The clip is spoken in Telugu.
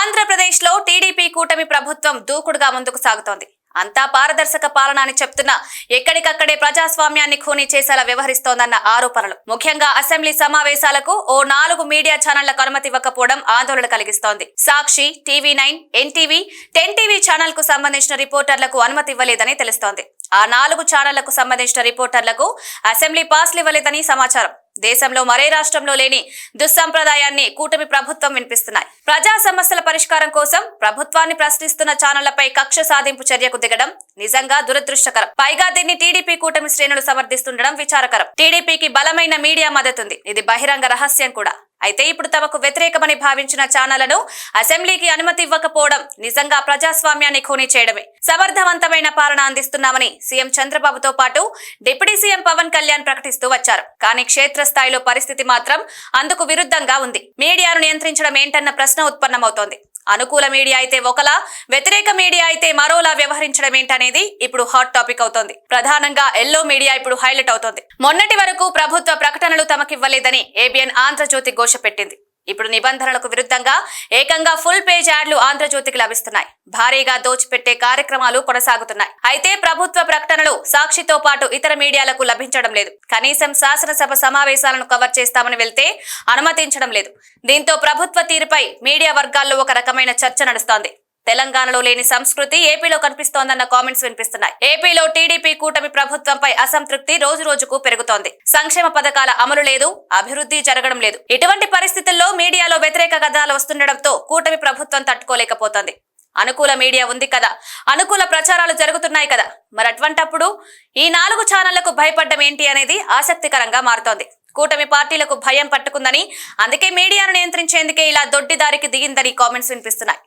ఆంధ్రప్రదేశ్లో టీడీపీ కూటమి ప్రభుత్వం దూకుడుగా ముందుకు సాగుతోంది. అంతా పారదర్శక పాలన అని చెప్తున్నా ఎక్కడికక్కడే ప్రజాస్వామ్యాన్ని ఖూనీ చేసేలా వ్యవహరిస్తోందన్న ఆరోపణలు. ముఖ్యంగా అసెంబ్లీ సమావేశాలకు ఓ నాలుగు మీడియా ఛానళ్ళకు అనుమతి ఇవ్వకపోవడం ఆందోళన కలిగిస్తోంది. Sakshi TV nine NTV ten TV ఛానల్కు సంబంధించిన రిపోర్టర్లకు అనుమతి ఇవ్వలేదని తెలుస్తోంది. ఆ నాలుగు ఛానళ్ళకు సంబంధించిన రిపోర్టర్లకు అసెంబ్లీ పాస్లు ఇవ్వలేదని సమాచారం. దేశంలో మరే రాష్ట్రంలో లేని దుస్సంప్రదాయాన్ని కూటమి ప్రభుత్వం వినిపిస్తున్నాయి. ప్రజా సమస్యల పరిష్కారం కోసం ప్రభుత్వాన్ని ప్రశ్నిస్తున్న ఛానళ్ళపై కక్ష సాధింపు చర్యకు దిగడం నిజంగా దురదృష్టకరం. పైగా దీన్ని టీడీపీ కూటమి శ్రేణులు సమర్థిస్తుండడం విచారకరం. టీడీపీకి బలమైన మీడియా మద్దతుంది ఇది బహిరంగ రహస్యం కూడా. అయితే ఇప్పుడు తమకు వ్యతిరేకమని భావించిన ఛానళ్ళను అసెంబ్లీకి అనుమతి ఇవ్వకపోవడం నిజంగా ప్రజాస్వామ్యాన్ని ఖూనీ చేయడమే. సమర్థవంతమైన పాలన అందిస్తున్నామని సీఎం చంద్రబాబుతో పాటు డిప్యూటీ సీఎం పవన్ కళ్యాణ్ ప్రకటిస్తూ వచ్చారు. కానీ క్షేత్రస్థాయిలో పరిస్థితి మాత్రం అందుకు విరుద్ధంగా ఉంది. మీడియాను నియంత్రించడం ఏంటన్న ప్రశ్న ఉత్పన్నమవుతోంది. అనుకూల మీడియా అయితే ఒకలా వ్యతిరేక మీడియా అయితే మరోలా వ్యవహరించడం ఏంటనేది ఇప్పుడు హాట్ టాపిక్ అవుతోంది. ప్రధానంగా ఎల్లో మీడియా ఇప్పుడు హైలైట్ అవుతోంది. మొన్నటి వరకు ప్రభుత్వ ప్రకటనలు తమకివ్వలేదని ఏబిఎన్ ఆంధ్రజ్యోతి ఘోష పెట్టింది ఇప్పుడు నిబంధనలకు విరుద్ధంగా ఏకంగా ఫుల్ పేజ్ యాడ్లు ఆంధ్రజ్యోతికి లభిస్తున్నాయి. భారీగా దోచిపెట్టే కార్యక్రమాలు కొనసాగుతున్నాయి. అయితే ప్రభుత్వ ప్రకటనలు సాక్షితో పాటు ఇతర మీడియాలకు లభించడం లేదు. కనీసం శాసనసభ సమావేశాలను కవర్ చేస్తామని వెళ్తే అనుమతించడం లేదు. దీంతో ప్రభుత్వ తీరుపై మీడియా వర్గాల్లో ఒక రకమైన చర్చ నడుస్తోంది. తెలంగాణలో లేని సంస్కృతి ఏపీలో కనిపిస్తోందన్న కామెంట్స్ వినిపిస్తున్నాయి. ఏపీలో టీడీపీ కూటమి ప్రభుత్వంపై అసంతృప్తి రోజు రోజుకు పెరుగుతోంది. సంక్షేమ పథకాల అమలు లేదు అభివృద్ధి జరగడం లేదు. ఇటువంటి పరిస్థితుల్లో మీడియాలో వ్యతిరేక కథనాలు వస్తుండటంతో కూటమి ప్రభుత్వం తట్టుకోలేకపోతోంది. అనుకూల మీడియా ఉంది కదా అనుకూల ప్రచారాలు జరుగుతున్నాయి కదా. మరి అటువంటప్పుడు ఈ నాలుగు ఛానళ్ళకు భయపడ్డం ఏంటి అనేది ఆసక్తికరంగా మారుతోంది. కూటమి పార్టీలకు భయం పట్టుకుందని అందుకే మీడియాను నియంత్రించేందుకే ఇలా దొడ్డిదారికి దిగిందని కామెంట్స్ వినిపిస్తున్నాయి.